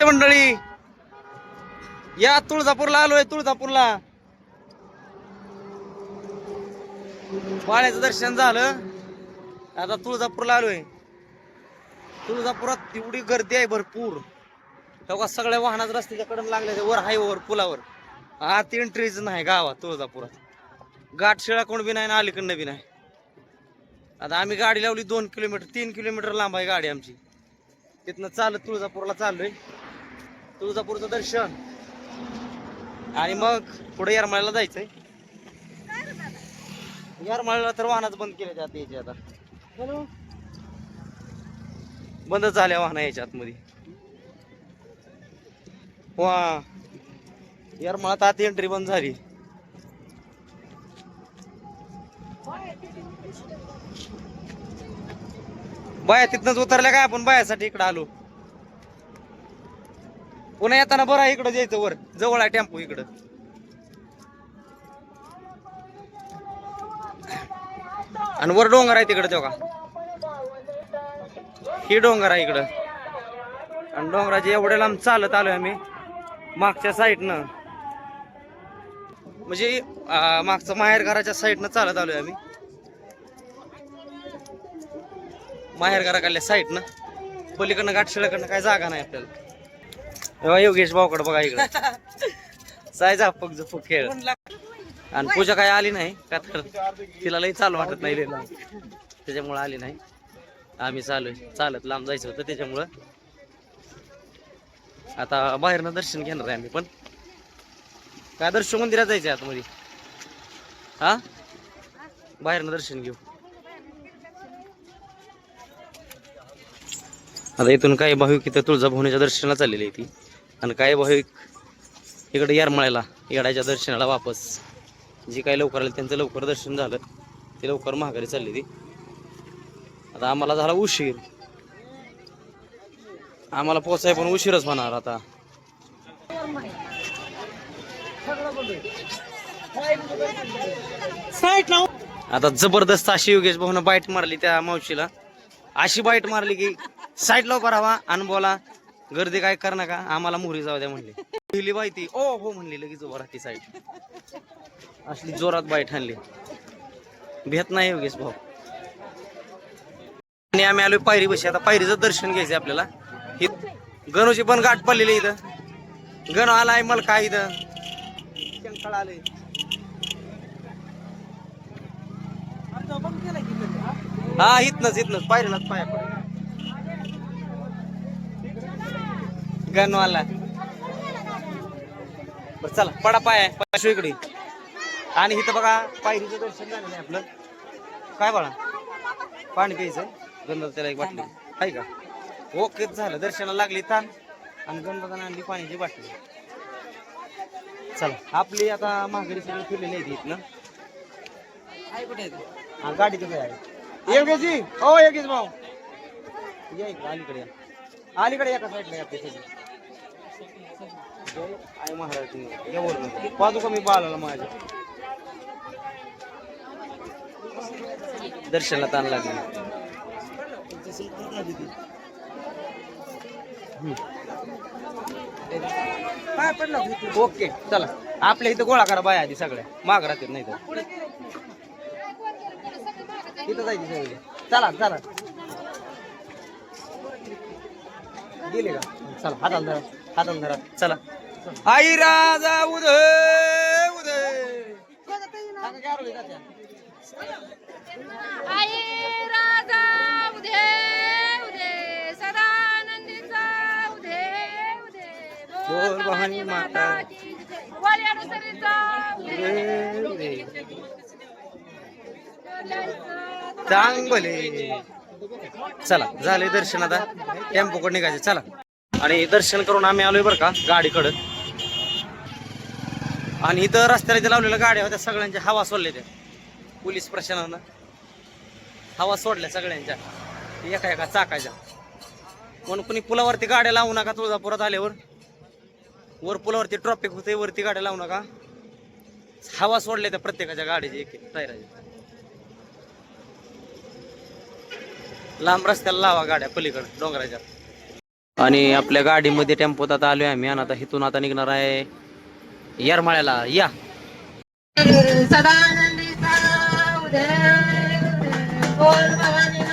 मंडळी या तुळजापूरला आलोय तुळजापूरला. पाण्याचं दर्शन झालं. आता तुळजापूरला आलोय. तुळजापुरात एवढी गर्दी आहे भरपूर. तेव्हा सगळ्या वाहनात रस्त्याच्या कडून लागले वर हायवेवर पुलावर. आत एंट्रीच नाही गावात तुळजापुरात. गाठ शिळा कोण बी नाही ना अलीकडनं बी नाही. आता आम्ही गाडी लावली दोन किलोमीटर तीन किलोमीटर लांब आहे गाडी आमची. तिथनं चालत तुळजापूरला चाललोय. तुळजापूरचं दर्शन. आणि मग पुढे येरमाळ्याला जायचंय. येरमाळ्याला तर वाहनाच बंद केले त्यात यायचे आता. बंदच झाल्या वाहना याच्या आतमध्ये वा. येरमाळ्यात आत एंट्री बंद झाली. बाया तिथनच उतरल्या काय आपण? बायासाठी इकडे आलो. पुन्हा येताना बरं आहे इकडं जायचं वर. जवळ आहे टेम्पो इकडं. आणि वर डोंगर आहे तिकडं तेव्हा. ही डोंगर आहे इकडं. आणि डोंगराचे एवढे लांब चालत आलोय आम्ही मागच्या साईडनं. म्हणजे मागचं माहेर घराच्या साईडनं चालत आलोय आम्ही. माहेर घराकडल्या साईडनं. पलीकडनं गाठशिळाकडनं काय जागा नाही आपल्याला. तेव्हा योगेश भाऊकडे बघा इकडे. साय झापक झपक खेळ. आणि पूजा काय आली नाही का तर तिला लई चालू वाटत नाही लई त्याच्यामुळं आली नाही. आम्ही चालू चालत लांब जायचं होतं त्याच्यामुळं. आता बाहेरनं दर्शन घेणार आहे आम्ही पण. काय दर्शन मंदिरात जायचं आहे आतमध्ये हा? बाहेरनं दर्शन घेऊ. आता इथून काही भाविक इथं तुळजाभवनीच्या दर्शनाला चाललेली आहे ती. आणि काय भाविक इकडे यारमाळ्याला येडाच्या दर्शनाला वापस. जी काही लवकर आले त्यांचं लवकर दर्शन झालं. ते लवकर महागारी चालली ती. आता आम्हाला झाला उशीर. आम्हाला पोचाय पण उशीरच होणार आता. आता जबरदस्त अशी योगेश भाऊन बाईट मारली त्या मावशीला. अशी बाईट मारली की साईडला उभा राहावा आणि बोला गर्दी काय कर नका आम्हाला मोहरी जाऊ द्या म्हणली. पहिली बाईती ओ हो म्हणली लगेच उभा राहते साईड. असली जोरात बाईट आणली. भेट नाही योगेश भाऊ. आणि आम्ही आलोय पायरी बशी. आता पायरीचं दर्शन घ्यायचं आपल्याला. ही गणूची पण गाठ पडलेली इथं. गण आलाय मला काय इथं? शंकाळ आलंय. हा इथनच इथनच. पायरीलाच पाया पड गणवाला. बर चला पडा पाय पाशू इकडे. आणि इथं बघा पायरीचं दर्शन झालेलं आहे आपलं. काय बाळा? पाणी प्यायचं? गंध त्याला एक बाटली. आहे का? ओके झालं. दर्शनाला लागली ताण आणि गणपताने आणली पाण्याची बाटली. चला आपली आता महागडी सगळं फिरलेली आहे इथनं. हा गाडी तिथे आहे. योगेशी हो योगेश भाऊ. या इकडे अलीकडे या. अलीकडे एका साईडला या आपल्या सगळी जय आई महाराज या मी बाळाला माझ्या. दर्शनाला ताण लागले. ओके चला. आपल्या इथं गोळा करा बाया आधी सगळ्या. माग राहतील नाही तर इथं जायची सगळी. चला चला. गेले का? चला हाताला धरा हाताला धरा. चला. आई राजा उदय उदय? आई राजा उदे उदे सदानंदीचा उदे उदे बोल भवानी माता उदय. चांगले चला झाले दर्शन आता. टेम्पोकडे निघायचे. चला. आणि दर्शन करून आम्ही आलोय बरं का गाडीकडं. आणि इथं रस्त्याला इथे लावलेल्या गाड्या होत्या सगळ्यांच्या हवा सोडल्या त्या पोलीस प्रशासनानं हवा सोडल्या सगळ्यांच्या. एका एका चाकाच्या. म्हणून कुणी पुलावरती गाड्या लावू नका तुळजापुरात आल्यावर. वर पुलावरती ट्रॉफिक होते वरती गाड्या लावू नका. हवा सोडल्या त्या प्रत्येकाच्या गाडीची एक एक टायराची लांब रस्त्याला लावा गाड्या पलीकडे डोंगराच्या. आणि आपल्या गाडीमध्ये टेम्पोत आता आलोय आम्ही आणि आता इथून आता निघणार आहे येरमाळ्याला. या. सदानंदी उदय. बोल भवानी.